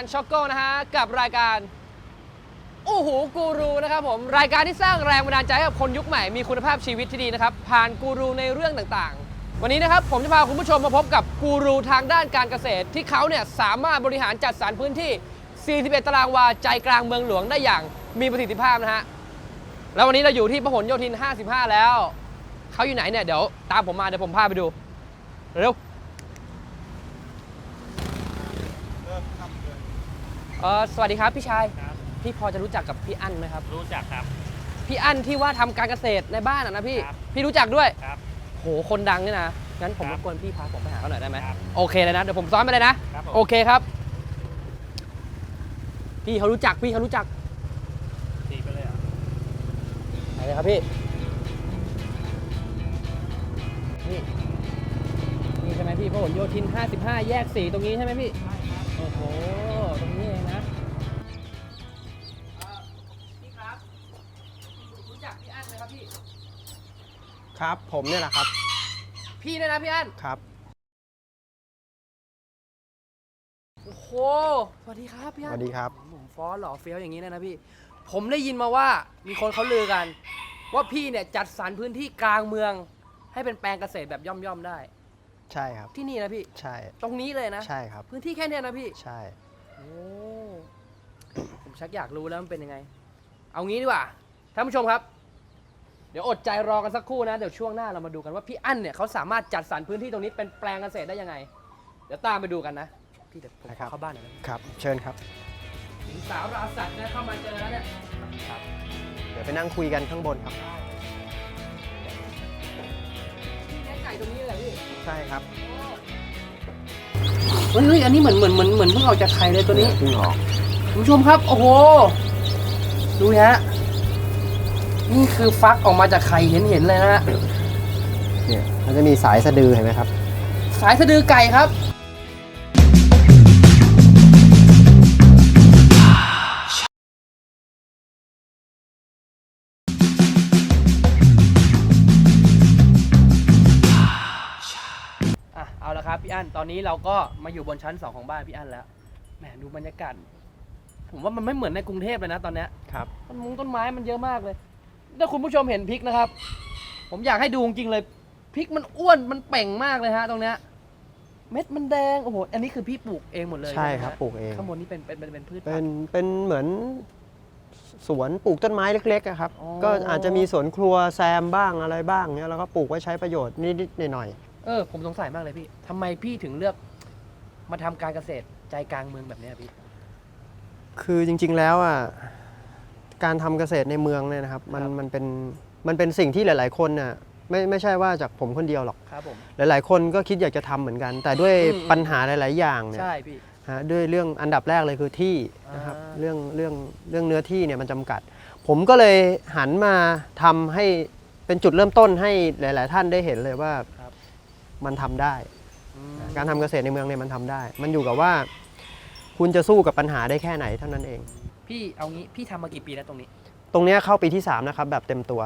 าร์แมนช็อกโก้นะฮะกับรายการอู้หูกูรูนะครับผมรายการที่สร้างแรงบันดาลใจให้กับคนยุคใหม่มีคุณภาพชีวิตที่ดีนะครับผ่านกูรูในเรื่องต่างๆ วันนี้นะครับผมจะพาคุณผู้ชมมาพบกับกูรูทางด้านการเกษตร ที่เขาเนี่ยสามารถบริหารจัดสรรพื้นที่ 41 ตารางวาใจกลางเมืองหลวงได้อย่างมีประสิทธิภาพนะฮะแล้ววันนี้เราอยู่ที่พหลโยธิน 55 แล้วเขาอยู่ไหนเนี่ยเดี๋ยวตามผมมาเดี๋ยวผมพาไปดูเร็ว เออสวัสดีครับพี่ชาย ครับ พี่พอจะรู้จักกับพี่อั้นไหมครับ รู้จักครับ พี่อั้นที่ว่าทำการเกษตรในบ้านอะนะพี่ ครับ พี่รู้จักด้วย ครับ โห คนดังนี่นะ งั้นผมครรับบกวนพี่พาผมไปหาเขาหน่อยได้ไหม ครับโอเคเลยนะ เดี๋ยวผมซ้อนไปเลยนะ ครับผม โอเคครับ พี่เขารู้จัก พี่เขารู้จัก ตีไปเลยเหรอะไหนเลยครับพี่ นี่นี่ใช่ไหมพี่พหลโยธิน 55 แยก 4 ตรงนี้ใช่ไหมพี่ใช่ครับโอ้โห ตรง ครับ ผมเนี่ยแหละครับ พี่เนี่ยนะพี่อั้นครับ โอ้โหสวัสดีครับพี่สอั้นวัสดีครับผมฟอสหล่อเฟี้ยวอย่างนี้เลยนะพี่ ผมได้ยินมาว่ามีคนเขาลือกัน ว่าพี่เนี่ยจัดสรรพื้นที่กลางเมือง ให้เป็นแปลงเกษตรแบบย่อมๆได้ ใช่ครับ ที่นี่นะพี่ ใช่ ตรงนี้เลยนะ ใช่ครับ พื้นที่แค่เนี้ยนะพี่ ใช่ โอ้ ผมชักอยากรู้แล้วมันเป็นยังไง เอางี้ดีกว่า ท่านผู้ชมครับ เดี๋ยวอดใจรอกันสักครู่นะ เดี๋ยวช่วงหน้าเรามาดูกันว่าพี่อั้นเนี่ยเขาสามารถจัดสรรพื้นที่ตรงนี้เป็นแปลงเกษตรได้ยังไง เดี๋ยวตามไปดูกันนะ พี่เดี๋ยวผมขอเข้าบ้านหน่อยนะครับ เชิญครับ หญิงสาวราสัตว์นะเข้ามาเจอแล้วเนี่ย เดี๋ยวไปนั่งคุยกันข้างบนครับ พี่เลี้ยงไก่ตรงนี้เลยเหรอพี่ใช่ครับเฮ้ยอันนี้เหมือนเหมือนเหมือนเหมือนเพิ่งออกจากไข่เลยตัวนี้เพิ่งออกคุณผู้ชมครับ โอ้โห ดูฮะ นี่คือฟักออกมาจากไข่เห็นเห็นๆเลยนะฮะเนี่ยมันจะมีสายสะดือเห็นไหมครับ สายสะดือไก่ครับ อะเอาละครับพี่อั้นตอนนี้เราก็มาอยู่บนชั้นสองของบ้านพี่อั้นแล้วแหมดูบรรยากาศผมว่ามันไม่เหมือนในกรุงเทพเลยนะตอนเนี้ยครับ ต้นมงต้นไม้มันเยอะมากเลย ถ้าคุณผู้ชมเห็นพริกนะครับ ผมอยากให้ดูจริงๆเลยพริกมันอ้วนมันเป่งมากเลยฮะตรงเนี้ยเม็ดมันแดงโอ้โหอันนี้คือพี่ปลูกเองหมดเลยใช่ไหมครับฮะปลูกเอง ข้างบนนี้เป็นเป็นเป็นเป็นพืชเป็ผันกเป็นเหมือนสวนปลูกต้นไม้เล็กๆอะครับ อ๋อ ก็อาจจะมีสวนครัวแซมบ้างอะไรบ้างเนี่ยแล้วก็ปลูกไว้ใช้ประโยชน์นิดๆหน่อยเออผมสงสัยมากเลยพี่ทำไมพี่ถึงเลือกมาทำการเกษตรใจกลางเมืองแบบเนี้ยพี่ ๆคือจริง ๆแล้วอะ การทำเกษตรในเมืองเนี่ยนะครับมันครับมันเป็นมันเป็นสิ่งที่หลาย ๆ คนน่ะไม่ไม่ใช่ว่าจากผมคนเดียวหรอกครับผมหลาย ๆ คนก็คิดอยากจะทำเหมือนกัน แต่ด้วยอืมปัญหาหลาย ๆ อย่างเนี่ยใช่พี่ฮะด้วยเรื่องอันดับแรกเลยคือที่นะครับอ่าเรื่องเรื่องเรื่องเนื้อที่เนี่ยมันจำกัด ผมก็เลยหันมาทำให้เป็นจุดเริ่มต้นให้หลาย ๆ ท่านได้เห็นเลยว่าครับมันทำได้อืมการทำเกษตรในเมืองเนี่ยมันทำได้ มันอยู่กับว่า คุณจะสู้กับปัญหาได้แค่ไหนเท่านั้นเอง พี่เอางี้พี่ทำมากี่ปีแล้วตรงนี้ ตรงเนี้ยเข้าปีที่ 3 นะครับ แบบเต็มตัว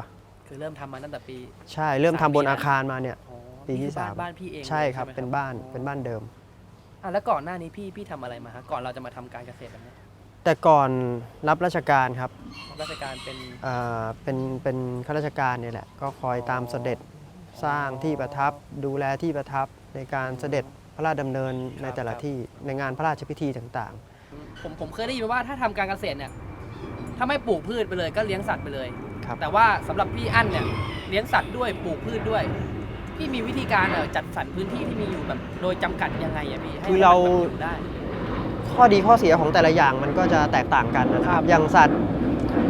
คือเริ่มทำมาตั้งแต่ปีใช่เริ่มทำสามบนปีแล้วอาคารมาเนี่ย อ๋อปีที่นี่คือบ้นสาม บ้านพี่เองใช่ครับลยเป็นบ้านเป็นบ้านเดิม อะแล้วก่อนหน้านี้พี่พี่ทำอะไรมาฮะก่อนเราจะมาทำการเกษตรแบบนี้แต่ก่อนรับราชการครับรับราชการเป็น เอ่อเป็นเป็นข้าราชการเนี่ยแหละ ก็คอยตามเสด็จสร้างที่ประทับดูแลที่ประทับในการเสด็จพระราชดำเนินในแต่ละที่ในงานพระราชพิธีต่าง ผมผมเคยได้ยินมาว่าถ้าทำการเกษตรเนี่ยถ้าไม่ปลูกพืชไปเลยก็เลี้ยงสัตว์ไปเลยๆครับ แต่ว่าสำหรับพี่อั้นเนี่ยเลี้ยงสัตว์ด้วยปลูกพืชด้วย พี่มีวิธีการเอ่อจัดสรรพื้นที่ที่มีอยู่แบบโดยจำกัดยังไงอะพี่ให้คือเราให้มันแบบอยู่ได้ ข้อดีข้อเสียของแต่ละอย่างมันก็จะแตกต่างกันนะคครัรับบอย่างสัตว์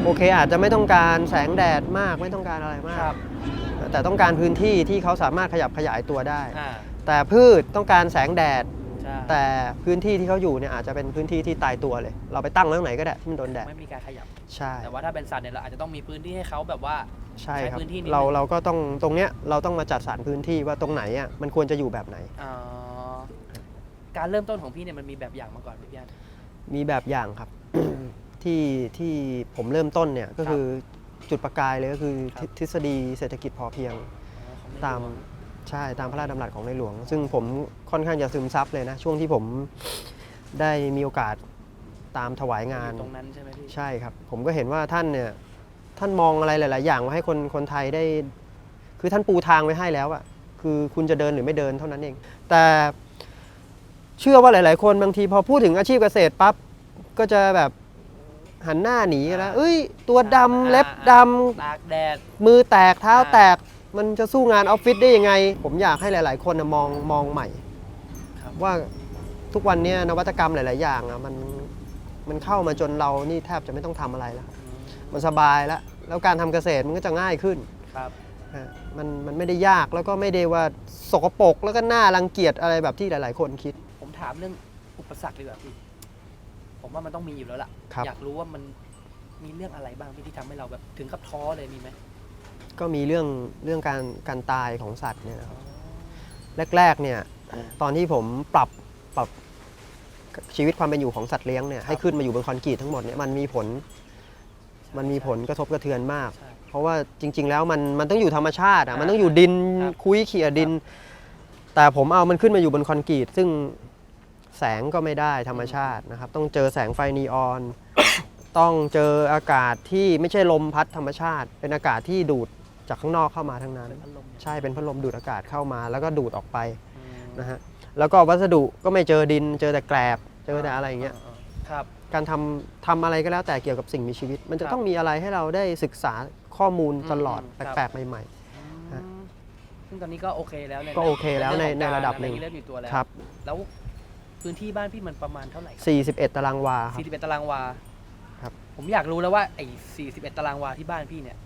โอเคอาจจะไม่ต้องการแสงแดดมากไม่ต้องการอะไรมาก ครับ แต่ต้องการพื้นที่ที่เขาสามารถขยับขยายตัวได้ อ่า แต่พืชต้องการแสงแดด ใช่แต่พื้นที่ที่เขาอยู่เนี่ยอาจจะเป็นพื้นที่ที่ตายตัวเลย เราไปตั้งไว้ตรงไหนก็ได้ที่มันโดนแดดไม่มีการขยับ ใช่ แต่ว่าถ้าเป็นสัตว์เนี่ยเราอาจจะต้องมีพื้นที่ให้เขาแบบว่า ใช่ครับ ใช้พื้นที่นิดนึง เราเราก็ต้องตรงเนี้ยเราต้องมาจัดสรรพื้นที่ว่าตรงไหนอะมันควรจะอยู่แบบไหนอ๋อการเริ่มต้นของพี่เนี่ยมันมีแบบอย่างมาก่อนไหมพี่อัน มีแบบอย่างครับ ที่ที่ผมเริ่มต้นเนี่ยก็คือจุดประกายเลยก็คือครับ ทฤษฎีเศรษฐกิจพอเพียงของในตามหลวง ใช่ตามพระราชดำรัสของในหลวง ซึ่งผมค่อนข้างจะซึมซับเลยนะ ช่วงที่ผมได้มีโอกาสตามถวายงานอยู่ตรงนั้นใช่ไหมพี่ใช่ครับ ผมก็เห็นว่าท่านเนี่ยท่านมองอะไรหลาย ๆ อย่างไว้ให้คนคนไทยได้ คือท่านปูทางไว้ให้แล้วอะคือคุณจะเดินหรือไม่เดินเท่านั้นเอง แต่เชื่อว่าหลาย ๆ คนบางทีพอพูดถึงอาชีพเกษตรปั๊บก็จะแบบหันหน้าหนีกันแล้วเอ้ย ตัวดำเล็บดำตากแดด มือแตกเท้าแตก มันจะสู้งานออฟฟิศได้ยังไง ผมอยากให้หลาย ๆ คนน่ะมองมองใหม่ครับว่าทุกวันเนี้ยนวัตกรรมหลาย ๆ อย่างอะมันมันเข้ามาจนเรานี่แทบจะไม่ต้องทำอะไรแล้วมันสบายแล้วแล้วการทำเกษตรมันก็จะง่ายขึ้นครับฮะมันมันไม่ได้ยากแล้วก็ไม่ได้ว่าสกปรกแล้วก็น่ารังเกียจอะไรแบบที่หลาย ๆ คนคิด ผมถามเรื่องอุปสรรคดีกว่าพี่ผมว่ามันต้องมีอยู่แล้วล่ะครับอยากรู้ว่ามันมีเรื่องอะไรบ้างพี่ที่ทำให้เราแบบถึงกับท้อเลยมีไหม ก็มีเรื่องเรื่องการการตายของสัตว์เนี่ยนะครับแรกๆเนี่ยตอนที่ผมปรับปรับชีวิตความเป็นอยู่ของสัตว์เลี้ยงเนี่ยให้ขึ้นมาอยู่บนคอนกรีตทั้งหมดเนี่ยมันมีผลมันมีผลกระทบกระเทือนมากใช่เพราะว่าจริง ๆ แล้วมันมันต้องอยู่ธรรมชาติอะมันต้องอยู่ดินครับคุยเขี่ยดิน แต่ผมเอามันขึ้นมาอยู่บนคอนกรีต ซึ่งแสงก็ไม่ได้ธรรมชาตินะครับ ต้องเจอแสงไฟนีออน ต้องเจออากาศที่ไม่ใช่ลมพัดธรรมชาติ เป็นอากาศที่ดูด จากข้างนอกเข้ามาทั้งนั้นเป็นพัดลมใช่เป็นพัดลมดูดอากาศเข้ามา แล้วก็ดูดออกไปอืมนะฮะแล้วก็วัสดุก็ไม่เจอดิน เจอแต่แกลบเจอแต่อะไรอย่างเงี้ยครับการทำทำอะไรก็แล้วแต่เกี่ยวกับสิ่งมีชีวิต มันจะครับต้องมีอะไรให้เราได้ศึกษาข้อมูลตลอดอืมแครับปลกๆใหม่ฮะซึ่งตอนนี้ก็โอเคแล้วในก็โอเคแล้วในเองของในระดับหนึ่งกาอไเริ่มอยู่ตัวแล้วๆครับแล้วพื้นที่บ้านพี่มันประมาณเท่าไหร่ครับ41 ตารางวาครับ41 ตารางวาครับผมอยากรู้แล้วว่าไอ้41 ตารางวาที่บ้านพี่เนี่ย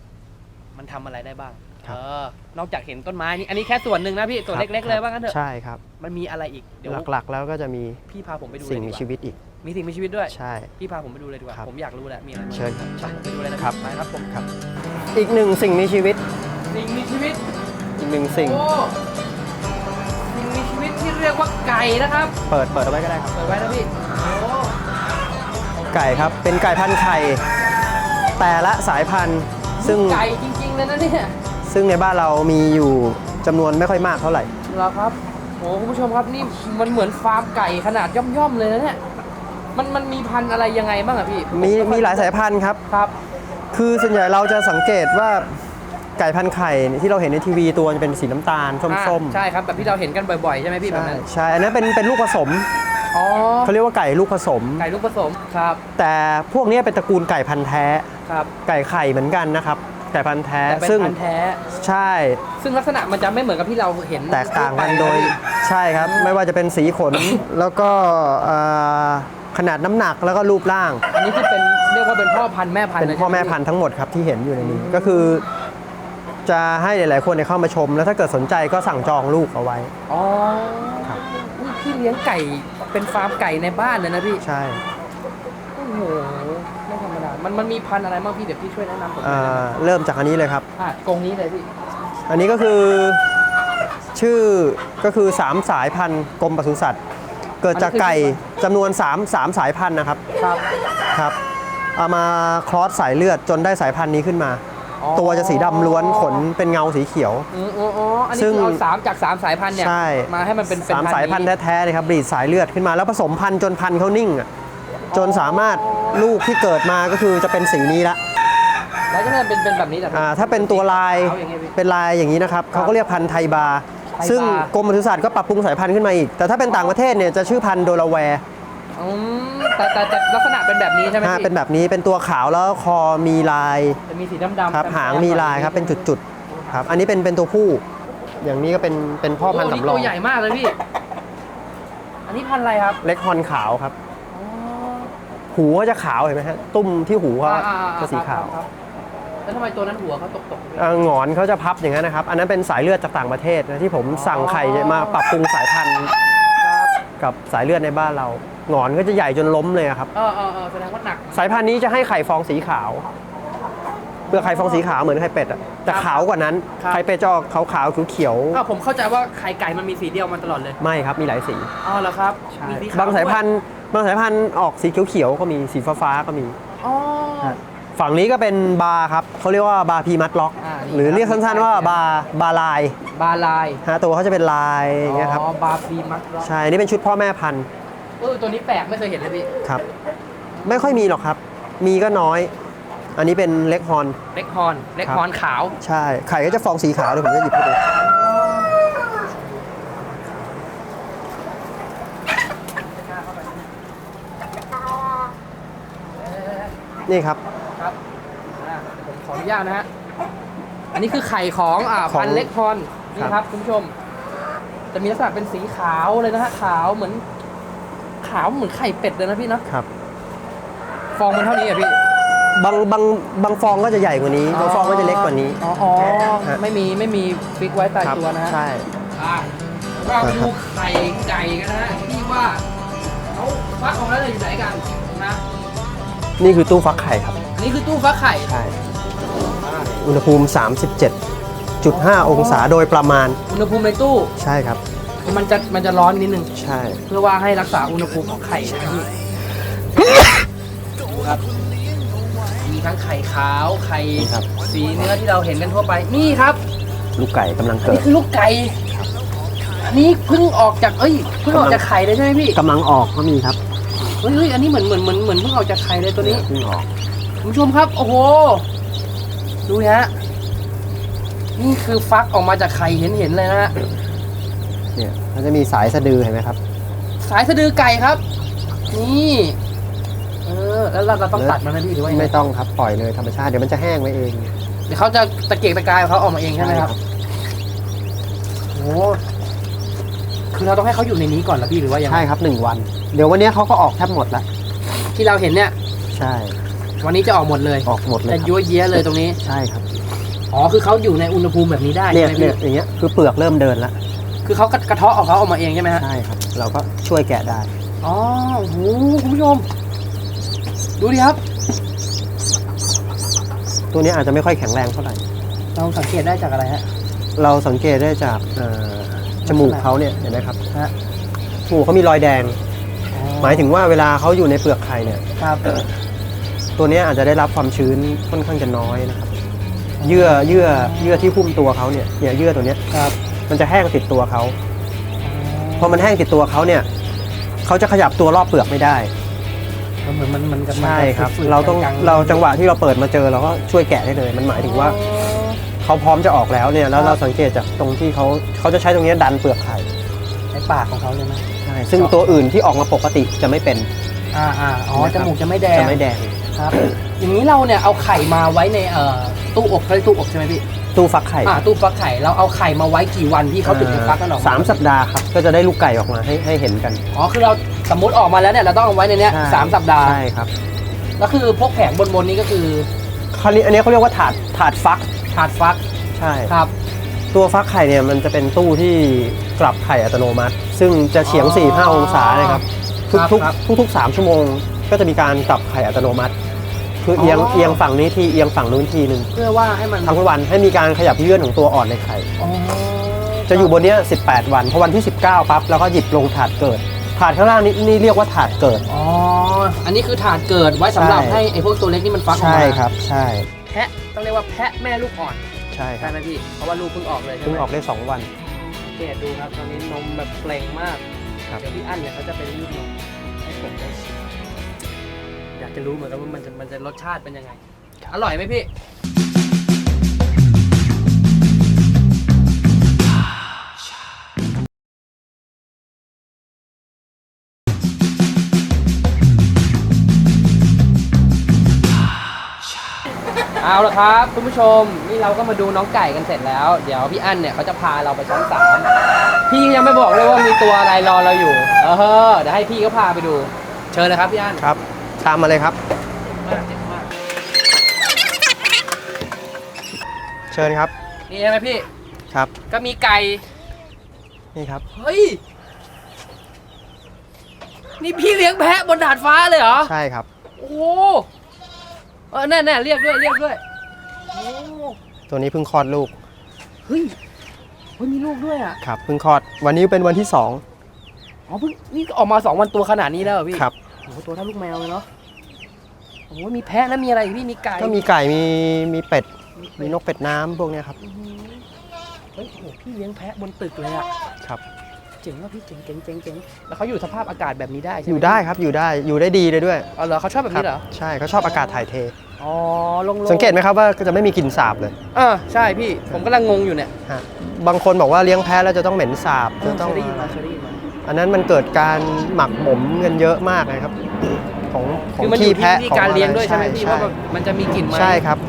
มันทำอะไรได้บ้างครับ เออนอกจากเห็นต้นไม้นี่อันนี้แค่ส่วนหนึ่งนะพี่ส่วนครับเล็ก ๆ เลยว่างั้นเถอะใช่ครับ มันมีอะไรอีกเดี๋ยวหลักๆแล้วก็จะมีพี่พาผมไปดูสิ่งเลยมีดีกว่าชีวิตอีกมีสิ่งมีชีวิตด้วย ใช่ พี่พาผมไปดูเลยดีกว่า ครับผมอยากรู้แหละ มีอะไรบ้างเชิญครับไปดูเลยนะครับ ไปครับผมครับ อีกหนึ่งสิ่งมีชีวิตสิ่งมีชีวิตอีกหนึ่งสิ่ง โอ้สิ่งมีชีวิตที่เรียกว่าไก่นะครับ เปิดเปิดเอาไว้ก็ได้ครับ เปิดไว้นะพี่ โอ้ ไก่ครับ เป็นไก่พันธุ์ไข่แต่ละสายพันธุ์ซึ่งไก่จริงๆ เลยนะเนี่ยซึ่งในบ้านเรามีอยู่จำนวนไม่ค่อยมากเท่าไหร่เหรอครับโอ้คุณผู้ชมครับนี่มันเหมือนฟาร์มไก่ขนาดย่อมๆเลยนะเนี่ยมันมันมีพันธุ์อะไรยังไงบ้างอะพี่มีมีหลายสายพันธุ์ครับ ครับ คือส่วนใหญ่เราจะสังเกตว่าไก่พันธุ์ไข่ที่เราเห็นในทีวีตัวจะเป็นสีน้ำตาลส้มอ่าใช่ครับแบบที่เราเห็นกันบ่อยๆ ใช่ไหมพี่ๆแบบใช่นั้นใช่ อันนั้นเป็นเป็นลูกผสมอ๋อเขาเรียกว่าไก่ลูกผสม ไก่ลูกผสมครับ แต่พวกนี้เป็นตระกูลไก่พันธุ์แท้ครับ ไก่ไข่เหมือนกันนะครับ ไก่พันธุ์แท้แต่เป็นซึ่งพันธุ์แท้ ใช่ ซึ่งลักษณะมันจะไม่เหมือนกับที่เราเห็นแตกต่างกันทั่วไปโดยนะพี่ใช่ครับ ไม่ว่าจะเป็นสีขน แล้วก็เอ่อขนาดน้ำหนักแล้วก็รูปร่าง อันนี้คือเป็นเรียกว่าเป็นพ่อพันธุ์แม่พันธุ์เป็นลยพ่อแม่ใช่ไหพันธุ์ทั้งหมดครับที่เห็นอยู่ในนี้ก็คือ จะให้หลาย ๆ คนเนี่ยเข้ามาชม แล้วถ้าเกิดสนใจก็สั่งจองลูกเอาไว้ อ๋อครับ อุ๊ยพี่เลี้ยงไก่เป็นฟาร์มไก่ในบ้านเลยนะพี่ ใช่ โอ้โหไม่ธรรมดามันมันมีพันธุ์อะไรบ้างพี่เดี๋ยวพี่ช่วยแนะนำผมหน่เอ่อยนะอเริ่มจากอันนี้เลยครับ อะกรงนี้เลยพี่อันนี้ก็คือชื่อก็คือ 3 สายพันธุ์กรมปศุสัตว์เกิดจากไก่จำนวน3 3สายพันธุ์นะครับครับ ครับเอามาคลอสสายเลือดจนได้สายพันธุ์นี้ขึ้นมาตัวจะสีดำล้วนขนเป็นเงาสีเขียวอ๋ออ๋ออ๋ออันนี้ซึ่งคือเอาสามจากสามสายพันธุ์เนี่ยใช่ มาให้มันเป็นเป็นสามสายพันธุ์นี้แท้ๆเลยครับบรีดสายเลือดขึ้นมาแล้วผสมพันธุ์จนพันธุ์เขานิ่งอะ จนสามารถลูกที่เกิดมาก็คือจะเป็นสีนี้ละแล้วก็จะเป็นเป็นแบบนี้แหละอ่าถ้าเป็นตัวลายขวอย่างเงี้ยพี่เป็นลายอย่างนี้นะครับเขาก็เรียกพันธุ์ไทยบาร์ไทยบาร์ซึ่งกรมปศุสัตว์ก็ปรับปรุงสายพันธุ์ขึ้นมาอีก แต่ถ้าเป็นต่างประเทศเนี่ยจะชื่อพันธุ์โดลาแวร์อืมแต่แต่แต่ลักษณะเป็นแบบนี้ใช่ไหมฮะพี่เป็นแบบนี้เป็นตัวขาวแล้วคอมีลายจะมีสีดำดำครับหางมีลายครับเป็นจุดๆครับ อันนี้เป็นเป็นตัวผู้ อย่างนี้ก็เป็นเป็นพ่อพันธุ์โนี่สำรอตังวใหญ่มากเลยพี่ อันนี้พันธุ์อะไรครับ เล็กฮอนขาวครับ อ๋อหูก็จะขาวเห็นไหมฮะตุ้มที่หูเขาอ่าอ่าอ่าจะสีขาวครับครับแล้วทำไมตัวนั้นหัวเขาตกตกเอ่อหงอนเขาจะพับอย่างนั้นนะครับ อันนั้นเป็นสายเลือดจากต่างประเทศนะที่ผมสั่งไข่มาปรับปรุงสายพันธุ์ครับกับสายเลือดในบ้านเรา หงอนก็จะใหญ่จนล้มเลยอะครับ เออเออเออแสดงว่าหนัก สายพันธุ์นี้จะให้ไข่ฟองสีขาวเปลือกไข่ฟองสีขาวเหมือนไข่เป็ดอะแต่ขาวกว่านั้น ครับ ไข่เป็ดจะออกขาวๆเขียวอ้าวผมเข้าใจว่าไข่ไก่มันมีสีเดียวมันตลอดเลย ๆไม่ครับมีหลายสีอ๋อเหรอครับมีสีขวบางสายพันธุ์ บางสายพันธุ์ออกสีเขียวๆก็มีสีฟ้าๆก็มี อ๋อ ฝั่งนี้ก็เป็นบาร์ครับเขาเรียกว่าบาร์พีมัดล็อก อ่าหรือเรียกสั้นๆว่าบาบาลายบาลายฮะตัวเขาจะเป็นลายอย่างเงี้ยครับอ๋อบาฟีมัสร็อกใช่นี่เป็นชุดพ่อแม่พันธุ์เออตัวนี้แปลกไม่เคยเห็นเลยพี่ครับ ไม่ค่อยมีหรอกครับ มีก็น้อย อันนี้เป็นเล็กฮอร์นเล็กฮอนเล็กครับฮอนขาว ใช่ ไข่ก็จะฟองสีขาวเดี๋ยวผมจะหยิบให้ดู นี่ครับ ครับอ่าผมขออนุญาตนะฮะ อันนี้คือไข่ของอ่าของพันเล็กฮอนนี่ครับครับคุณผู้ชม จะมีลักษณะเป็นสีขาวเลยนะฮะ ขาวเหมือน ขาวเหมือนไข่เป็ดเลยนะพี่เนาะครับ ฟองมันเท่านี้อะพี่ บางบางบางฟองก็จะใหญ่กว่านี้ บางฟองก็จะเล็กกว่านี้ อ๋ออ๋อฮะ ไม่มีไม่มีฟิกไว้ตายครับตัวนะฮะใช่ อะเราไปดูไข่ไก่กันนะฮะที่ว่าเขาฟักออกมาแล้วอยู่ไหนกัน นะนี่คือตู้ฟักไข่ครับอันนี้คือตู้ฟักไข่ ใช่ อุณหภูมิ 37.5 องศาโดยประมาณ อุณหภูมิในตู้ ใช่ครับ มันจะมันจะร้อนนิดนึง ใช่ เพื่อว่าให้รักษาอุณหภูมิของไข่นะพี่ดูครับมีทั้งไข่ขาว ไข่นี่ครับ สีเนื้อที่เราเห็นกันทั่วไป นี่ครับ ลูกไก่กำลังอันเกินี้ดคือลูกไก่ อันนี้เพิ่งออกจาก เอ้ย เพิ่งออกจากไข่เลยใช่ไหมพี่ กำลังออกก็มีครับ เฮ้ยเฮ้ยอันนี้เหมือนเหมือนเหมือนเหมือนเพิ่งออกจากไข่เลยตัวนี้ เพิ่งออกคุณผู้ชมครับ โอ้โห ดูนะฮะ นี่คือฟักออกมาจากไข่เห็นเห็นๆเลยนะฮะ เนี่ยมันจะมีสายสะดือเห็นไหมครับ สายสะดือไก่ครับ นี่ เออ แล้วเราเราต้องตัดมันนะพี่หรือว่ายังไงไม่ต้องครับปล่อยเลยธรรมชาติเดี๋ยวมันจะแห้งไว้เองเดี๋ยวเขาจะตะเกียกตะกายของเขาออกมาเองใช่ไหมครับ โอ้คือเราต้องให้เขาอยู่ในนี้ก่อนเหรอพี่หรือว่ายังไงใช่ครับหนึ่งวัน เดี๋ยววันนี้เขาก็ออกแทบหมดแล้วที่เราเห็นเนี่ย ใช่ วันนี้จะออกหมดเลยออกหมดเลยแต่ครับยั่วเยี้ยเลยตรงนี้ ใช่ครับอ๋อ คือเขาอยู่ในอุณหภูมิแบบนี้ได้เนี่ยใช่ไหมเนี่ยพี่อย่างเงี้ยคือเปลือกเริ่มเดินแล้วคือเขากระเทาะออกเขาออกมาเองใช่ไหมฮะ ใช่ครับ เราก็ช่วยแกะได้ อ๋อโอ้โหคุณผู้ชม ดูดิครับ ตัวนี้อาจจะไม่ค่อยแข็งแรงเท่าไหร่ เราสังเกตได้จากอะไรฮะ เราสังเกตได้จากเอ่อจมูกเขาเนี่ยเห็นไหมครับฮะ จมูกเขามีรอยแดงอ๋อ หมายถึงว่าเวลาเขาอยู่ในเปลือกไข่เนี่ย ครับ ตัวเนี้ยอาจจะได้รับความชื้นค่อนข้างจะน้อยนะครับเยื่อเยื่อเยื่อที่หุ้มตัวเขาเนี่ยเนี่ยเยื่อตัวเนี้ยครับมันจะแห้งติดตัวเขาพอมันแห้งติดตัวเขาเนี่ยเขาจะขยับตัวรอบเปลือกไม่ได้มันเหมือนมันมันกับมันใช่ครับฝืดๆเราต้องกลๆเราจังหวะที่เราเปิดมาเจอเราก็ช่วยแกะได้เลย มันหมายถึงว่าอ๋อเขาพร้อมจะออกแล้วเนี่ยแล้วเราสังเกตจากตรงที่เขาเขาจะใช้ตรงเนี้ยดันเปลือกไข่ในปากของเขาเลยไหมใช่ ซึ่งตัวอื่นที่ออกมาปกติจะไม่เป็น อ่าอ่าอ๋อนะครับจมูกจะไม่แดงจะไม่แดงครับอย่างนี้เราเนี่ยเอาไข่มาไว้ในเอ่อตู้อบเขาเรียกตู้อบใช่ไหมพี่ตู้ฟักไข่อ่าตู้ฟักไข่เราเอาไข่มาไว้กี่วันที่เขาถึงจะฟักกันออกสามสัปดาห์ครับก็จะได้ลูกไก่ออกมาให้ให้เห็นกันอ๋อคือเราสมมติออกมาแล้วเนี่ยเราต้องเอาไว้ในเนี้ยใช่สามสัปดาห์ใช่ครับแล้วคือพวกแผงบนบนๆนี้ก็คือคราวนี้อันนี้เขาเรียกว่าถาดถาดฟักถาดฟักใช่ครับ ตัวฟักไข่เนี่ยมันจะเป็นตู้ที่กลับไข่อัตโนมัติ ซึ่งจะเฉียงอ๋อ4-5 องศานะครับทุกครับทุกครับทุกทุกๆ3ชั่วโมงก็จะมีการกลับไข่อัตโนมัติ คือเอียงอ๋อเอียงฝั่งนี้ทีเอียงฝั่งนู้นทีหนึ่งเพื่อว่าให้มันทั้งวันให้มีการขยับเลื่อนของตัวอ่อนในไข่อ๋อจะอยู่บนเนี้ย18 วันพอวันที่ 19ปั๊บแล้วก็หยิบลงถาดเกิดถาดข้างล่างนี้นี่เรียกว่าถาดเกิด อ๋อ อันนี้คือถาดเกิดไว้สำหรับใช่ให้ไอ้พวกตัวเล็กนี่มันฟักออกใช่มาครับ ใช่ แพะต้องเรียกว่าแพะแม่ลูกอ่อน ใช่คใช่รับไหมพี่ เพราะว่าลูกเพิ่งออกเลยใช่เพิ่งไหมออกได้ 2 วัน สังเกตดูครับตอนนี้นมแบบเปล่งมาก ครับ เดี๋ยวพี่อั้นเนี่ยเขาจะไปรีดนมให้ผมได้ชิมอยากจะรู้เหมือนกันว่ามันจะมันจะรสชาติเป็นยังไง อร่อยไหมพี่ เอาละครับคุณผู้ชมนี่เราก็มาดูน้องไก่กันเสร็จแล้ว เดี๋ยวพี่อั้นเนี่ยเขาจะพาเราไปชั้นสามพี่ยังไม่บอกเลยว่ามีตัวอะไรรอเราอยู่ เออเดี๋ยวให้พี่เขาพาไปดู เชิญเลยครับพี่อั้นครับตามมาเลยครับมากเจ็บมากเชิญครับ นี่ใช่ไหมพี่ครับ ก็มีไก่นี่ครับ เฮ้ยนี่พี่เลี้ยงแพะบนดาดฟ้าเลยเหรอ ใช่ครับ โอ้โห เออแน่แน่ๆเรียกด้วยเรียกด้วยโอ้ตัวนี้เพิ่งคลอดลูกเฮ้ยเฮ้ยมีลูกด้วยอะครับเพิ่งคลอดวันนี้เป็นวันที่2อ๋อเพิ่งนี่ออกมาสองวันตัวขนาดนี้แล้วเหรอพี่ครับโอ้โหตัวเท่าลูกแมวเลยเนาะโอ้โหมีแพะแล้วมีอะไรอีกพี่มีไก่ก็มีไก่มีมีเป็ด มีนกเป็ดน้ำพวกเนี้ยครับเฮ้ยโอ้โหพี่เลี้ยงแพะบนตึกเลยอะครับ เจ๋งว่ะพี่เจ๋งเจ๋งเจ๋งเจ๋งแล้วเขาอยู่สภาพอากาศแบบนี้ได้ใช่อไหมยู่ได้ครับอยู่ได้อยู่ได้ดีเลยด้วยอ๋อเหรอเขาชอบแบบนี้เหรอครับใช่เขาชอบอากาศถ่ายเท อ๋อลงๆสังเกตไหมครับว่าจะไม่มีกลิ่นสาบเลยอ่าใช่พี่ ผมกำลังงงอยู่เนี่ยฮะบางคนบอกว่าเลี้ยงแพะแล้วจะต้องเหม็นสาบเอจะอต้องเคยได้ยินมาเคยได้ยินมา อันนั้นมันเกิดการหมักหมมกันเยอะมากเลยครับ ของของคือมันอยู่ขี้ที่แพะวิธีของการเลี้ยงอะด้วยใช่ไหมพี่ใช่ว่าแบบมันจะมีกลิ่นไหมใช่ครับอ่า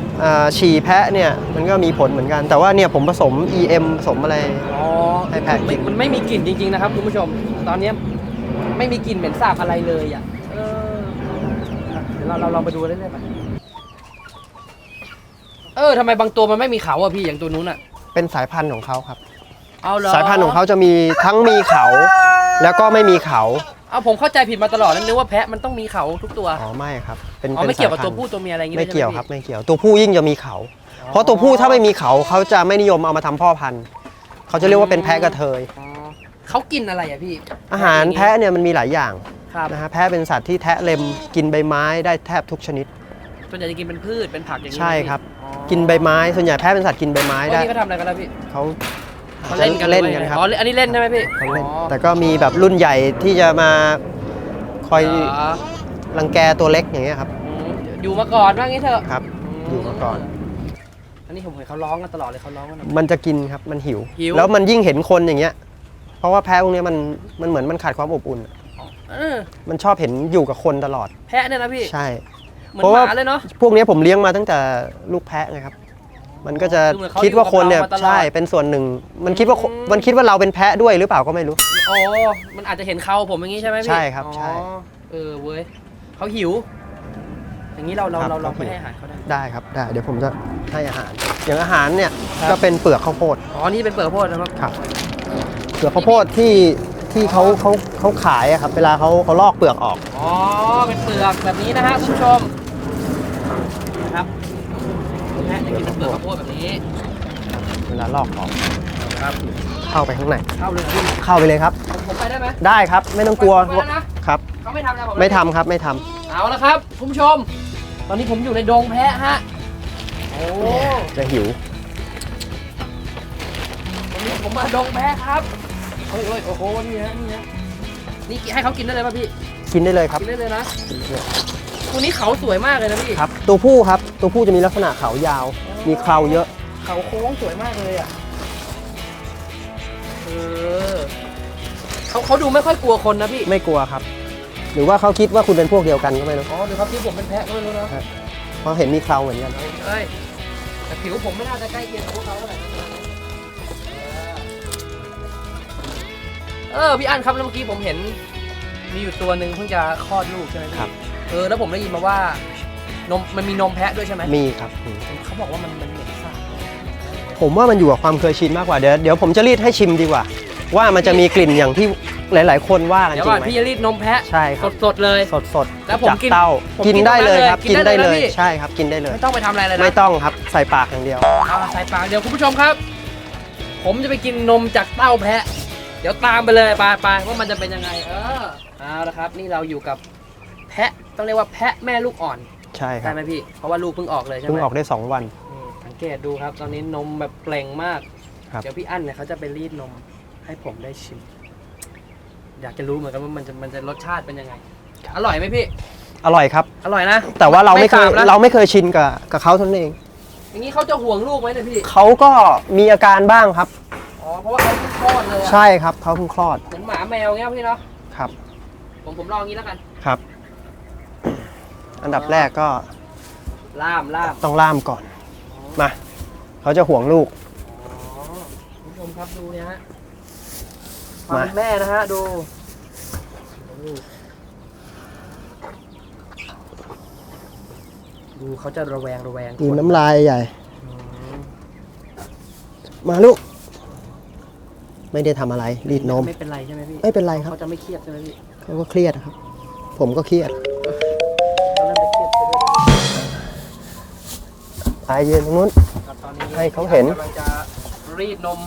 ฉี่แพะเนี่ยมันก็มีผลเหมือนกัน แต่ว่าเนี่ยผมผสม EM ผสมอะไร อ๋อให้แพะกิน มันไม่มีกลิ่นจริง ๆ นะครับคุณผู้ชม ตอนเนี้ยไม่มีกลิ่นเหม็นสาบอะไรเลยอะเออเดี๋ยวเราเราลองไปดูเรื่อยๆไปเออทำไมบางตัวมันไม่มีเขาอะพี่อย่างตัวนู้นอะเป็นสายพันธุ์ของเขาครับ เอาเหรอสายพันธุ์ของเขาจะมีทั้งมีเขา แล้วก็ไม่มีเขา เอาผมเข้าใจผิดมาตลอดแล้วนึกว่าแพะมันต้องมีเขาทุกตัวอ๋อไม่ครับเป็นอ๋อเป็นไม่เกี่ยวกับสาตัพัวนธุ์ผู้ตัวเมียอะไรอย่างงี้ไม่ด้วยเกี่ยวใช่หครับไม่เกี่ยวตัวผู้ยิ่งจะมีเขา เพราะตัวผู้ถ้าไม่มีเขาเขาจะไม่นิยมเอามาทำพ่อพันธุ์เขาจะเรียกว่าเป็นแพะกระเทยอ๋อเขากินอะไรอะพี่อาหารแพะเนี่ยมันมีหลายอย่างครับนะฮะแพะเป็นสัตว์ที่แทะเล็มกินใบไม้ได้แทบทุกชนิด ส่วนใหญ่จะกินเป็นพืชเป็นผักอย่างนี้ใช่ครับ อ๋อกินใบไม้ส่วนใหญ่แพะเป็นสัตว์กินใบไม้วันได้นี้เขาทำอะไรกันแล้วพี่เขา เขาเล่นกันเล่นหอกันว่าครับอ๋ออันนี้เล่นใช่ไหมพี่เขาเล่นอ๋อแต่ก็มีแบบรุ่นใหญ่ที่จะมาคอยเหรอรังแกตัวเล็กอย่างเงี้ยครับอืมอยู่มาก่อนว่างี้เถอะครับ อยู่มาก่อน อันนี้ผมเห็นเขาร้องกันตลอดเลยเขาร้องกันแบบมันจะกินครับมันหิวหิว แล้วมันยิ่งเห็นคนอย่างเงี้ย เพราะว่าแพะพวกเนี้ยมันมันเหมือนมันขาดความอบอุ่นเออมันชอบเห็นอยู่กับคนตลอด แพะเนี่ยนะพี่ใช่เหมือนเพราะหว่ามาเลยเนาะพวกเนี้ยผมเลี้ยงมาตั้งแต่ลูกแพะไงครับ มันก็จะคือเหมือนเขาคิดว่าคนเนี่ยอยู่กับเรามาตลอด ใช่เป็นส่วนหนึ่ง มันคิดว่าคนอืมมันคิดว่าเราเป็นแพะด้วยหรือเปล่าก็ไม่รู้ อ๋อ มันอาจจะเห็นเขาผมอย่างงี้ใช่ไหมพี่ใช่ครับใช่อ๋อเออเว้ยเขาหิว อย่างนี้เราเราครับเราเราเขาหิไม่วให้อาหารเขาได้ได้ครับได้เดี๋ยวผมจะให้อาหาร อย่างอาหารเนี่ยครับ ก็เป็นเปลือกข้าวโพด อ๋อ นี่เป็นเปลือกข้าวโพดนะครับ ครับ เปลือกข้าวโพดที่ที่เขาเขาเขาขายอะครับ เวลาเขาเขาลอกเปลือกออก อ๋อ เป็นเปลือกแบบนี้นะฮะคุณผู้ชมนะครับ แพะจะกินเปลือกข้าวโพดแบบนี้เวลาลอกออกครับเข้าไปข้างในเข้าเลยพี่เข้าไปเลยครับ ผมผมไปได้ไหม ได้ครับไม่ต้องกลัวไปแล้วนะ ครับ เขาไม่ทำอะไรผมนะไม่ทำครับไม่ทำเอาละครับคุณผู้ชม ตอนนี้ผมอยู่ในดงแพะฮะโอ้จะหิววันนี้ผมมาดงแพะครับเฮ้ยเฮ้ยโอ้โหนี่ฮะนี่ฮะนี่ให้เขากินได้เลยป่ะพี่กินได้เลยครับกินได้เลยนะ ตัวนี้เขาสวยมากเลยนะพี่ครับ ตัวผู้ครับ ตัวผู้จะมีลักษณะเขายาว มีเคราเยอะ เขาโค้งสวยมากเลยอะเออเขาเขาดูไม่ค่อยกลัวคนนะพี่ไม่กลัวครับ หรือว่าเขาคิดว่าคุณเป็นพวกเดียวกันก็ไม่รู้ อ๋อหรือเขาคิดผมเป็นแพะก็ไม่รู้นะเพราะเห็นมีเคราเหมือนกัน เอ้ยแต่ผิวผมไม่น่าจะใกล้เคียงกับพวกเขาเท่าไหร่เออพี่อันครับแล้วเมื่อกี้ผมเห็น มีอยู่ตัวหนึ่งเพิ่งจะคลอดลูกใช่ไหมพี่ ครับ เออแล้วผมได้ยินมาว่านมมันมีนมแพะด้วยใช่ไหมมีครับมีเขาบอกว่ามันมันเหม็นสาบผมว่ามันอยู่กับความเคยชินมากกว่าเดี๋ยวเดี๋ยวผมจะรีดให้ชิมดีกว่า ว่ามันจะมีกลิ่นอย่างที่หลาย ๆ คนว่ากันเดี๋ยวจริก่อนงไหมพี่จะรีดนมแพะใช่ครับสดๆเลย สดสดแล้วผมจากกินเต้าผมกินกินได้ตรงนั้นเลยครับเลยกิกินนได้ได้เลเลยยนะพี่ ใช่ครับกินได้เลย ไม่ต้องไปทำอะไรเลยนะ ไม่ต้องครับใส่ปากอย่างเดียว เอาใส่ปากเดี๋ยวคุณผู้ชมครับ ผมจะไปกินนมจากเต้าแพะ เดี๋ยวตามไปเลยไปไปว่ามันจะเป็นยังไง เออเอาละครับ นี่เราอยู่กับแพะ ต้องเรียกว่าแพะแม่ลูกอ่อนใช่ครัใช่บไหมพี่ เพราะว่าลูกเพิ่งออกเลยใช่ไหมเพิ่งออกได้2วัน อืมสังเกตดูครับ ตอนนี้นมแบบเปล่งมาก ครับ เดี๋ยวพี่อั้นเนี่ยเขาจะไปรีดนมให้ผมได้ชิม อยากจะรู้เหมือนกันว่ามันจะมันจะรสชาติเป็นยังไง อร่อยไหมพี่ อร่อยครับ อร่อยนะ แต่ว่าเราไม่เคยสบนะ เราไม่เคยชินกับกับเขาเท่านั้นเองอย่างนี้เขาจะห่วงลูกไหมเนี่ยพี่ เขาก็มีอาการบ้างครับ อ๋อ เพราะว่าเขาเพิ่งคลอดเลยอะใช่ครับเขาเพิ่งคลอดเหมือนหมาแมวเงี้ยพี่เนาะ ครับผมผมลองอย่างนี้แล้วกัน ครับ อันดับแรกก็ล่ามล่ามต้องล่ามก่อน มา เขาจะห่วงลูกอ๋อคุณผู้ชมครับดูเนี่ยฮะมามาแม่นะฮะ ดู ดูเขาจะระแวงระแวงดูน้ำลายใหญ่อืมมาลูก ไม่ได้ทำอะไรรีดนม ไม่เป็นไรใช่ไหมพี่ไม่เป็นไรครับ เขาจะไม่เครียดใช่ไหมพี่ เขาก็เครียดครับ ผมก็เครียด ไปยืนตรงนู้น ครับตอนนี้ให้เขาเห็น กำลังจะรีดนม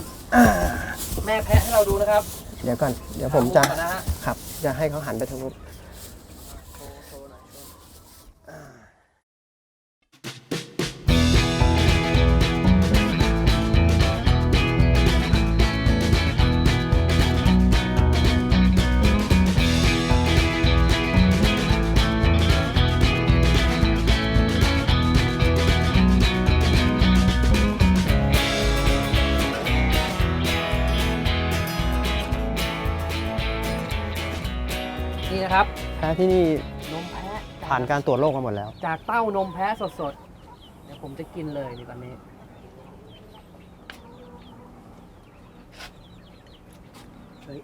แม่แพะให้เราดูนะครับเดี๋ยวก่อน เดี๋ยวผมจะหามุก่อนนะฮะ ครับ จะให้เขาหันไปทางนู้น ที่นี่นมแพะผ่านการตรวจโรคมาหมดแล้ว จากเต้านมแพะสดๆ เดี๋ยวผมจะกินเลยนี่ตอนนี้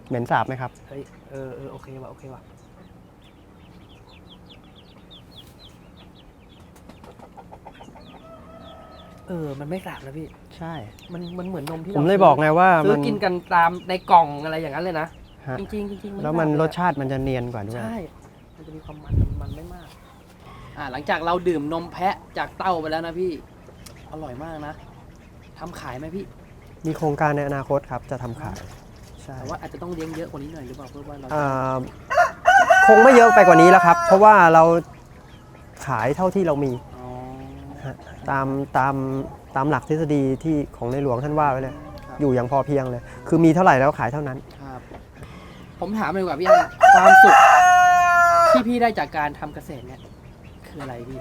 เหม็นสาบไหมครับ เฮ้ย เออเออโอเคว่ะ โอเคว่ะ เออ มันไม่สาบนะพี่ ใช่ มันมันเหมือนนมที่ผมราเลยบอกไงว่า ซื้มัอน กินกันตามในกล่องอะไรอย่างนั้นเลยนะ ฮะ จริงๆจริงๆแล้วมันไสาบรเลยสชาติมันจะเนียนกว่าด้วย ใช่ มันจะมีความมันมันไม่มาก อ่าหลังจากเราดื่มนมแพะจากเต้าไปแล้วนะพี่อร่อยมากนะทำขายไหมพี่มีโครงการในอนาคตครับจะทำขายใช่แต่ว่าอาจจะต้องเลี้ยงเยอะกว่านี้หน่อยหรือเปล่าเพื่อว่าเราจะอ่าคงไม่เยอะไปกว่านี้แล้วครับ เพราะว่าเราขายเท่าที่เรามีอ๋อฮะตามตามตามหลักทฤษฎีที่ของในหลวงท่านว่าไว้เลยครับอยู่อย่างพอเพียงเลย คือมีเท่าไหร่แล้วขายเท่านั้น ครับ ผมถามเลยดีกว่าพี่อันความสุข ที่พี่ได้จากการทำเกษตรเนี่ยคืออะไรพี่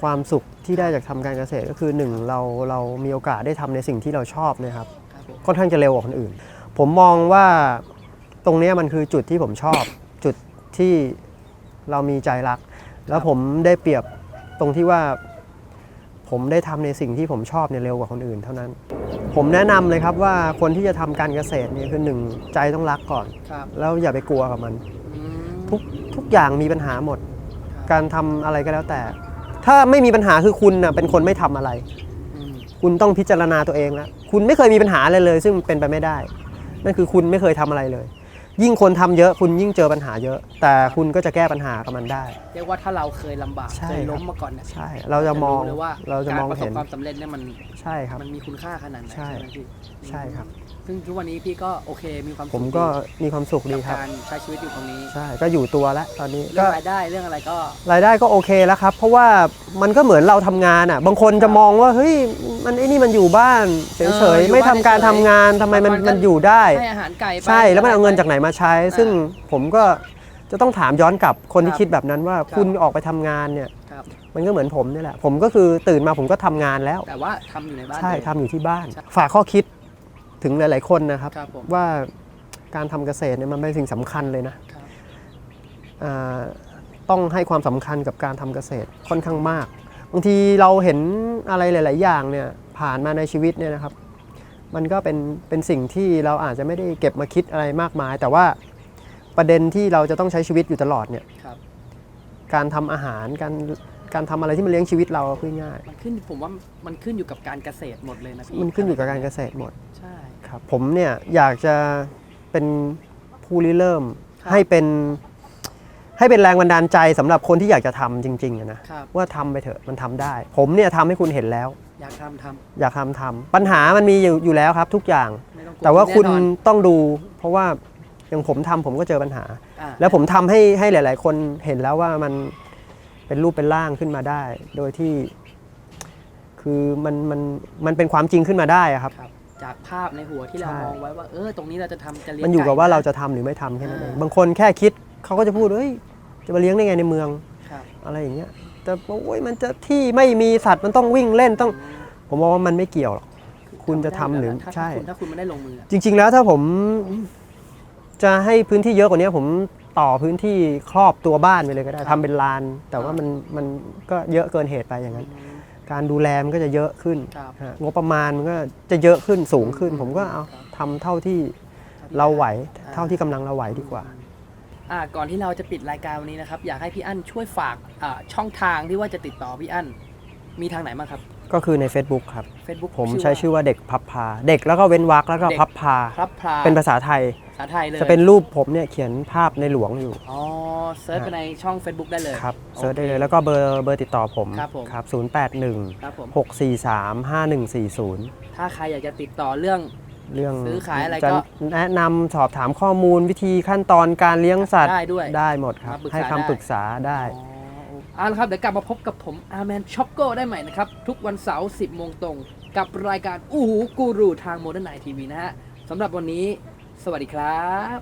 ความสุขที่ได้จากทำการเกษตรก็คือหนึ่งเราเรามีโอกาสได้ทำในสิ่งที่เราชอบเนะครับ ครับผมค่อนข้างจะเร็วกว่าคนอื่น ผมมองว่าตรงเนี้ยมันคือจุดที่ผมชอบ จุดที่เรามีใจรัก แล้วผมได้เปรียบตรงที่ว่า ผมได้ทำในสิ่งที่ผมชอบเนี่ยเร็วกว่าคนอื่นเท่านั้น ผมแนะนำเลยครับว่าคนที่จะทำการเกษตรเนี่ยคือหนึ่งใจต้องรักก่อน ครับ แล้วอย่าไปกลัวกับมันอืม ทุกทุกอย่างมีปัญหาหมดครับการทำอะไรก็แล้วแต่ ถ้าไม่มีปัญหาคือคุณน่ะเป็นคนไม่ทำอะไร อืมคุณต้องพิจารณาตัวเองแล้วคุณไม่เคยมีปัญหาอะไรเลย ซึ่งเป็นไปไม่ได้ นั่นคือคุณไม่เคยทำอะไรเลย ยิ่งคนทำเยอะคุณยิ่งเจอปัญหาเยอะ แต่คุณก็จะแก้ปัญหากับมันได้ เรียกว่าถ้าเราเคยลำบากใช่ เคยล้มครับมาก่อนเนี่ยใช่ เราจะมองเลยว่าเราจะมองกประสบเห็น ความสำเร็จเนี่ยมัน ใช่ครับ มันมีคุณค่าขนาดไหนใช่ ใช่ไหมพี่ใช่ครับ ซึ่งทุกวันนี้พี่ก็โอเคมีความสุขผมก็มีความสุขดีดีกับครับ การใช้ชีวิตอยู่ตรงนี้ ใช่ ก็อยู่ตัวแล้วตอนนี้เรื่ก็องรายได้เรื่องอะไรก็รายได้ก็โอเคแล้วครับ เพราะว่ามันก็เหมือนเราทำงานอะ บางคนจะมองว่าเฮ้ยมันไอ้นี่มันอยู่บ้านเฉเออยอยู่ๆไม่ทำบ้านการเฉยๆทำงานทำไมมันบางวันก็มันอยู่ได้ ให้อาหารไก่ไป ใช่แล้วมันเอาเงินจากไหนมาใช้ ซึ่งผมก็จะต้องถามย้อนกลับคนที่ครับคิดแบบนั้นว่า ครับ คุณออกไปทำงานเนี่ยครับ มันก็เหมือนผมนี่แหละผมก็คือตื่นมาผมก็ทำงานแล้ว แต่ว่าทำอยู่ในบ้านใช่เลยทำอยู่ที่บ้าน ใช่ ฝากข้อคิด ถึงหลาย ๆ คนนะครับ ครับผม ว่าการทำเกษตรเนี่ยมันเป็นสิ่งสำคัญเลยนะ ครับ อ่าต้องให้ความสำคัญกับการทำเกษตรค่อนข้างมาก บางทีเราเห็นอะไรหลาย ๆ อย่างเนี่ยผ่านมาในชีวิตเนี่ยนะครับ มันก็เป็นเป็นสิ่งที่เราอาจจะไม่ได้เก็บมาคิดอะไรมากมาย แต่ว่าประเด็นที่เราจะต้องใช้ชีวิตอยู่ตลอดเนี่ยครับ การทำอาหารการการทำอะไรที่มันเลี้ยงชีวิตเราพูดง่ายมันขึ้นผมว่ามันขึ้นอยู่กับการเกษตรหมดเลยนะพี่มันขึ้นอยู่กับการเกษตรหมด ใช่ ครับผมเนี่ยอยากจะเป็นผู้ริเริ่มครับให้เป็นให้เป็นแรงบันดาลใจสำหรับคนที่อยากจะทำจริงๆอะนะครับว่าทำไปเถอะมันทำได้ ผมเนี่ยทำให้คุณเห็นแล้ว อยากทำทำอยากทำทำปัญหามันมีอยู่อยู่แล้วครับทุกอย่างไม่ต้องกลัแต่ว่าคุณแน่นอนต้องดู เพราะว่าอย่างผมทำผมก็เจอปัญหาอะแล้วผมทำให้ให้หลาย ๆ คนเห็นแล้วว่ามันเป็นรูปเป็นร่างขึ้นมาได้ โดยที่ คือมันมันมันเป็นความจริงขึ้นมาได้อะครับครับ จากภาพในหัวที่เราใช่ มองไว้ว่าเออตรงนี้เราจะทำจะเลี้ยงมันอยู่กับว่าไนะเราจะทำหรือไม่ทำแค่นั้นเองอ่าบางคนแค่คิดเขาก็จะพูดเฮ้ยจะมาเลี้ยงได้ไงในเมืองครับอะไรอย่างเงี้ยแต่โอ้ยมันจะที่ไม่มีสัตว์มันต้องวิ่งเล่นต้อง ผมมองว่ามันไม่เกี่ยวหรอก คุณจะทำหรือถ้าใช่ ถ้าคุณถ้าคุณไม่ได้ลงมืออะจริง ๆ แล้วถ้าผมจะให้พื้นที่เยอะกว่านี้ผมต่อพื้นที่ครอบตัวบ้านไปเลยก็ได้ทำเป็นลาน แต่ว่ามันมันก็เยอะเกินเหตุไปอย่างนั้น การดูแลมันก็จะเยอะขึ้นครับฮะงบประมาณมันก็จะเยอะขึ้นสูงขึ้น ผมก็เอาครับทำเท่าที่เราไหวเท่าที่กำลังเราไหวดีกว่า อ่าก่อนที่เราจะปิดรายการวันนี้นะครับ อยากให้พี่อั้นช่วยฝากอ่าช่องทางที่ว่าจะติดต่อพี่อั้น มีทางไหนบ้างครับ ก็คือใน Facebook ครับ Facebook ผมใช้ชื่อว่าเด็กพับพา เด็กแล้วก็เว้นวรรคแล้วก็พับพาพรับพลาเป็นภาษาไทย ภาษาไทยเลยจะเป็นรูปผมเนี่ยเขียนภาพในหลวงอยู่ อ๋อเซิร์ชไปในช่อง Facebook ได้เลยครับโอเซิร์ชได้เลยแล้วก็เบอร์เบอร์ติดต่อผมครับผมครับ081ครับผม643 5140ถ้าใครอยากจะติดต่อเรื่อง เรื่องซื้อขายอะไรจะก็แนะนำสอบถามข้อมูลวิธีขั้นตอนการเลี้ยงสัตว์ได้ด้วยได้หมดครับ มาปรึกษาให้คำได้ ปรึกษาได้ อ๋อเอาละครับเดี๋ยวกลับมาพบกับผมอาร์แมนช็อกโกได้ใหม่นะครับ ทุกวันเสาร์10โมงตรง กับรายการอู้หูกูรูทางโมเดิร์นไนทีวีนะฮะสำหรับวันนี้ สวัสดีครับ